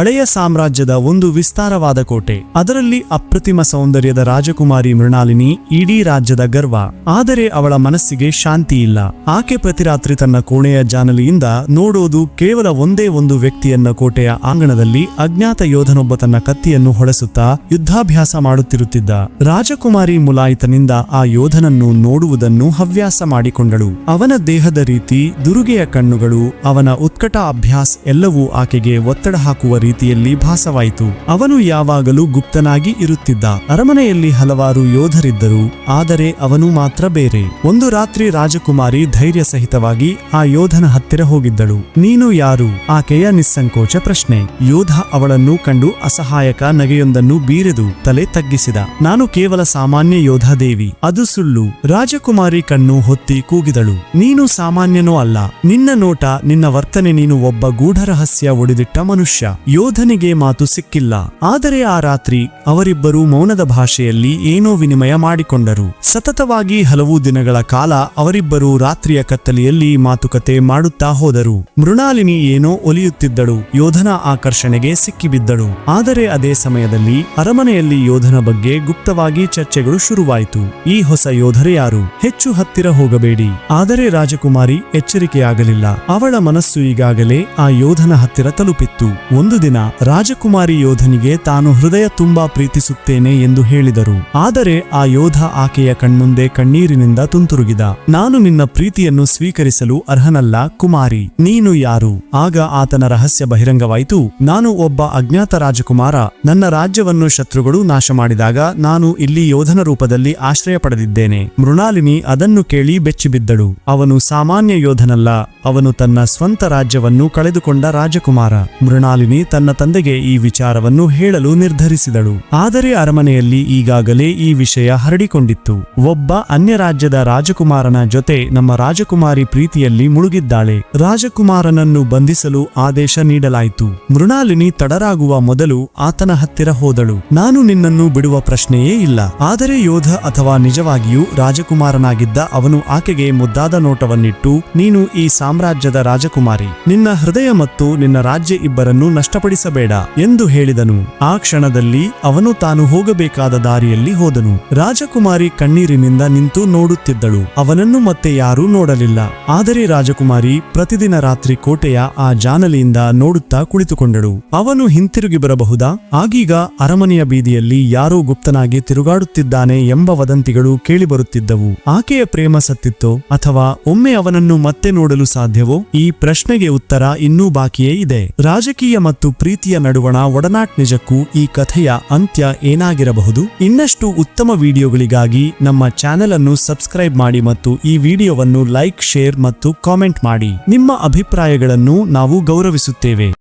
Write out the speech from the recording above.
ಹಳೆಯ ಸಾಮ್ರಾಜ್ಯದ ಒಂದು ವಿಸ್ತಾರವಾದ ಕೋಟೆ. ಅದರಲ್ಲಿ ಅಪ್ರತಿಮ ಸೌಂದರ್ಯದ ರಾಜಕುಮಾರಿ ಮೃಣಾಲಿನಿ ಇಡೀ ರಾಜ್ಯದ ಗರ್ವ. ಆದರೆ ಅವಳ ಮನಸ್ಸಿಗೆ ಶಾಂತಿ ಇಲ್ಲ. ಆಕೆ ಪ್ರತಿರಾತ್ರಿ ತನ್ನ ಕೋಣೆಯ ಜಾನಲಿಯಿಂದ ನೋಡೋದು ಕೇವಲ ಒಂದೇ ಒಂದು ವ್ಯಕ್ತಿಯನ್ನ ಕೋಟೆಯ ಆಂಗಣದಲ್ಲಿ ಅಜ್ಞಾತ ಯೋಧನೊಬ್ಬ ತನ್ನ ಕತ್ತಿಯನ್ನು ಹೊಡೆಸುತ್ತಾ ಯುದ್ಧಾಭ್ಯಾಸ ಮಾಡುತ್ತಿರುತ್ತಿದ್ದ. ರಾಜಕುಮಾರಿ ಮುಲಾಯಿತನಿಂದ ಆ ಯೋಧನನ್ನು ನೋಡುವುದನ್ನು ಹವ್ಯಾಸ ಮಾಡಿಕೊಂಡಳು. ಅವನ ದೇಹದ ರೀತಿ, ದುರುಗೆಯ ಕಣ್ಣುಗಳು, ಅವನ ಉತ್ಕಟ ಅಭ್ಯಾಸ್ ಎಲ್ಲವೂ ಆಕೆಗೆ ಒತ್ತಡ ಹಾಕುವ ರೀತಿಯಲ್ಲಿ ಭಾಸವಾಯಿತು. ಅವನು ಯಾವಾಗಲೂ ಗುಪ್ತನಾಗಿ ಇರುತ್ತಿದ್ದ. ಅರಮನೆಯಲ್ಲಿ ಹಲವಾರು ಯೋಧರಿದ್ದರು. ಆದರೆ ಅವನು ಮಾತ್ರ ಬೇರೆ. ಒಂದು ರಾತ್ರಿ ರಾಜಕುಮಾರಿ ಧೈರ್ಯ ಸಹಿತವಾಗಿ ಆ ಯೋಧನ ಹತ್ತಿರ ಹೋಗಿದ್ದಳು. ನೀನು ಯಾರು? ಆಕೆಯ ನಿಸ್ಸಂಕೋಚ ಪ್ರಶ್ನೆ. ಯೋಧ ಅವಳನ್ನು ಕಂಡು ಅಸಹಾಯಕ ನಗೆಯೊಂದನ್ನು ಬೀರೆದು ತಲೆ ತಗ್ಗಿಸಿದ. ನಾನು ಕೇವಲ ಸಾಮಾನ್ಯ ಯೋಧ ದೇವಿ. ಅದು ಸುಳ್ಳು. ರಾಜಕುಮಾರಿ ಕಣ್ಣು ಹೊತ್ತಿ ಕೂಗಿದಳು. ನೀನು ಸಾಮಾನ್ಯನೋ ಅಲ್ಲ. ನಿನ್ನ ನೋಟ, ನಿನ್ನ ವರ್ತನೆ ನೀನು ಒಬ್ಬ ಗೂಢರಹಸ್ಯ ಒಡೆದಿಟ್ಟ ಮನುಷ್ಯ. ಯೋಧನಿಗೆ ಮಾತು ಸಿಕ್ಕಿಲ್ಲ. ಆದರೆ ಆ ರಾತ್ರಿ ಅವರಿಬ್ಬರು ಮೌನದ ಭಾಷೆಯಲ್ಲಿ ಏನೋ ವಿನಿಮಯ ಮಾಡಿಕೊಂಡರು. ಸತತವಾಗಿ ಹಲವು ದಿನಗಳ ಕಾಲ ಅವರಿಬ್ಬರು ರಾತ್ರಿಯ ಕತ್ತಲೆಯಲ್ಲಿ ಮಾತುಕತೆ ಮಾಡುತ್ತಾ ಹೋದರು. ಮೃಣಾಲಿನಿ ಏನೋ ಒಲಿಯುತ್ತಿದ್ದಳು. ಯೋಧನ ಆಕರ್ಷಣೆಗೆ ಸಿಕ್ಕಿಬಿದ್ದಳು. ಆದರೆ ಅದೇ ಸಮಯದಲ್ಲಿ ಅರಮನೆಯಲ್ಲಿ ಯೋಧನ ಬಗ್ಗೆ ಗುಪ್ತವಾಗಿ ಚರ್ಚೆಗಳು ಶುರುವಾಯಿತು. ಈ ಹೊಸ ಯೋಧರೆ ಯಾರು? ಹೆಚ್ಚು ಹತ್ತಿರ ಹೋಗಬೇಡಿ. ಆದರೆ ರಾಜಕುಮಾರಿ ಎಚ್ಚರಿಕೆಯಾಗಲಿಲ್ಲ. ಅವಳ ಮನಸ್ಸು ಈಗಾಗಲೇ ಆ ಯೋಧನ ಹತ್ತಿರ ತಲುಪಿತ್ತು. ಒಂದು ದಿನ ರಾಜಕುಮಾರಿ ಯೋಧನಿಗೆ ತಾನು ಹೃದಯ ತುಂಬಾ ಪ್ರೀತಿಸುತ್ತೇನೆ ಎಂದು ಹೇಳಿದರು. ಆದರೆ ಆ ಯೋಧ ಆಕೆಯ ಕಣ್ಮುಂದೆ ಕಣ್ಣೀರಿನಿಂದ ತುಂತುರುಗಿದ. ನಾನು ನಿನ್ನ ಪ್ರೀತಿಯನ್ನು ಸ್ವೀಕರಿಸಲು ಅರ್ಹನಲ್ಲ ಕುಮಾರಿ. ನೀನು ಯಾರು? ಆಗ ಆತನ ರಹಸ್ಯ ಬಹಿರಂಗವಾಯಿತು. ನಾನು ಒಬ್ಬ ಅಜ್ಞಾತ ರಾಜಕುಮಾರ. ನನ್ನ ರಾಜ್ಯವನ್ನು ಶತ್ರುಗಳು ನಾಶ ಮಾಡಿದಾಗ ನಾನು ಇಲ್ಲಿ ಯೋಧನ ರೂಪದಲ್ಲಿ ಆಶ್ರಯ ಪಡೆದಿದ್ದೇನೆ. ಮೃಣಾಲಿನಿ ಅದನ್ನು ಕೇಳಿ ಬೆಚ್ಚಿಬಿದ್ದಳು. ಅವನು ಸಾಮಾನ್ಯ ಯೋಧನಲ್ಲ. ಅವನು ತನ್ನ ಸ್ವಂತ ರಾಜ್ಯವನ್ನು ಕಳೆದುಕೊಂಡ ರಾಜಕುಮಾರ. ಮೃಣಾಲಿನಿ ತನ್ನ ತಂದೆಗೆ ಈ ವಿಚಾರವನ್ನು ಹೇಳಲು ನಿರ್ಧರಿಸಿದಳು. ಆದರೆ ಅರಮನೆಯಲ್ಲಿ ಈಗಾಗಲೇ ಈ ವಿಷಯ ಹರಡಿಕೊಂಡಿತ್ತು. ಒಬ್ಬ ಅನ್ಯ ರಾಜ್ಯದ ರಾಜಕುಮಾರನ ಜೊತೆ ನಮ್ಮ ರಾಜಕುಮಾರಿ ಪ್ರೀತಿಯಲ್ಲಿ ಮುಳುಗಿದ್ದಾಳೆ. ರಾಜಕುಮಾರನನ್ನು ಬಂಧಿಸಲು ಆದೇಶ ನೀಡಲಾಯಿತು. ಮೃಣಾಲಿನಿ ತಡರಾಗುವ ಮೊದಲು ಆತನ ಹತ್ತಿರ ಹೋದಳು. ನಾನು ನಿನ್ನನ್ನು ಬಿಡುವ ಪ್ರಶ್ನೆಯೇ ಇಲ್ಲ. ಆದರೆ ಯೋಧ ಅಥವಾ ನಿಜವಾಗಿಯೂ ರಾಜಕುಮಾರನಾಗಿದ್ದ ಅವನು ಆಕೆಗೆ ಮುದ್ದಾದ ನೋಟವನ್ನಿಟ್ಟು, ನೀನು ಈ ಸಾಮ್ರಾಜ್ಯದ ರಾಜಕುಮಾರಿ. ನಿನ್ನ ಹೃದಯ ಮತ್ತು ನಿನ್ನ ರಾಜ್ಯ ಇಬ್ಬರನ್ನೂ ನಷ್ಟಪಡಿಸಬೇಡ ಎಂದು ಹೇಳಿದನು. ಆ ಕ್ಷಣದಲ್ಲಿ ಅವನು ತಾನು ಹೋಗಬೇಕಾದ ದಾರಿಯಲ್ಲಿ ಹೋದನು. ರಾಜಕುಮಾರಿ ಕಣ್ಣೀರಿನಿಂದ ನಿಂತು ನೋಡುತ್ತಿದ್ದಳು. ಅವನನ್ನು ಮತ್ತೆ ಯಾರೂ ನೋಡಲಿಲ್ಲ. ಆದರೆ ರಾಜಕುಮಾರಿ ಪ್ರತಿದಿನ ರಾತ್ರಿ ಕೋಟೆಯ ಆ ಜಾನಲಿಯಿಂದ ನೋಡುತ್ತಾ ಕುಳಿತುಕೊಂಡಳು. ಅವನು ಹಿಂತಿರುಗಿ ಬರಬಹುದಾ? ಆಗೀಗ ಅರಮನೆಯ ಬೀದಿಯಲ್ಲಿ ಯಾರೋ ಗುಪ್ತನಾಗಿ ತಿರುಗಾಡುತ್ತಿದ್ದಾನೆ ಎಂಬ ವದಂತಿಗಳು ಕೇಳಿಬರುತ್ತಿದ್ದವು. ಆಕೆಯ ಪ್ರೇಮ ಸತ್ತಿತ್ತೋ? ಅಥವಾ ಒಮ್ಮೆ ಅವನನ್ನು ಮತ್ತೆ ನೋಡಲು ಸಾಧ್ಯವೋ? ಈ ಪ್ರಶ್ನೆಗೆ ಉತ್ತರ ಇನ್ನೂ ಬಾಕಿಯೇ ಇದೆ. ರಾಜಕೀಯ ಮತ್ತು ಪ್ರೀತಿಯ ನಡುವಣ ಒಡನಾಟ್ ನಿಜಕ್ಕೂ ಈ ಕಥೆಯ ಅಂತ್ಯ ಏನಾಗಿರಬಹುದು? ಇನ್ನಷ್ಟು ಉತ್ತಮ ವಿಡಿಯೋಗಳಿಗಾಗಿ ನಮ್ಮ ಚಾನೆಲ್ ಅನ್ನು ಸಬ್ಸ್ಕ್ರೈಬ್ ಮಾಡಿ ಮತ್ತು ಈ ವಿಡಿಯೋವನ್ನು ಲೈಕ್, ಶೇರ್ ಮತ್ತು ಕಾಮೆಂಟ್ ಮಾಡಿ. ನಿಮ್ಮ ಅಭಿಪ್ರಾಯಗಳನ್ನು ನಾವು ಗೌರವಿಸುತ್ತೇವೆ.